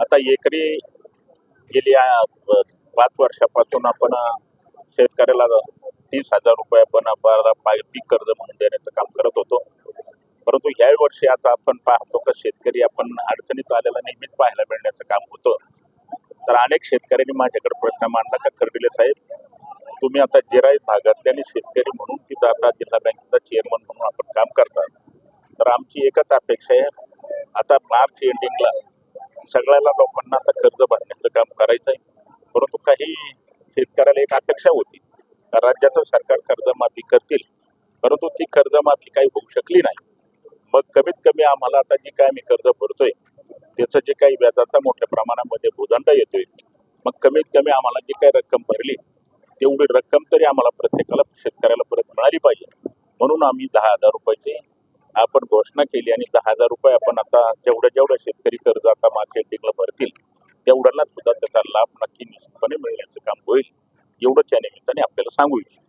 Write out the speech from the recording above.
आता एकरी गेली पाच वर्षापासून आपण शेतकऱ्याला तीस हजार रुपये आपण पीक कर्ज म्हणून देण्याचं काम करत होतो. परंतु ह्या वर्षी आता आपण पाहतो का शेतकरी आपण अडचणीत आलेला नेहमीच पाहायला मिळण्याचं काम होतं. तर अनेक शेतकऱ्यांनी माझ्याकडे प्रश्न मांडला का कर्डिले साहेब तुम्ही आता जिराई भागातले आणि शेतकरी म्हणून तिथं आता जिल्हा बँकेचा चेअरमन म्हणून आपण काम करता. तर आमची एकच अपेक्षा आहे आता मार्च एंडिंगला सगळ्याला लोकांना आता कर्ज भरण्याचं काम करायचं आहे परंतु काही शेतकऱ्याला एक अपेक्षा होती. राज्याचं सरकार कर्जमाफी करतील. परंतु ती कर्जमाफी काही होऊ शकली नाही. मग कमीत कमी आम्हाला आता जे काय आम्ही कर्ज भरतोय त्याचं जे काही व्याजाचा मोठ्या प्रमाणामध्ये भूदंड येतोय मग कमीत कमी आम्हाला जी काही रक्कम भरली तेवढी रक्कम तरी आम्हाला प्रत्येकाला शेतकऱ्याला परत मिळाली पाहिजे. म्हणून आम्ही दहा हजार रुपयाचे आपण घोषणा केली आणि दहा हजार रुपये आपण आता जेवढं जेवढं शेतकरी कर्ज आता मार्केटिंगला भरतील तेवढ्याला सुद्धा त्याचा लाभ नक्की निश्चितपणे मिळण्याचं काम होईल. एवढंच या निमित्ताने आपल्याला सांगू इच्छितो.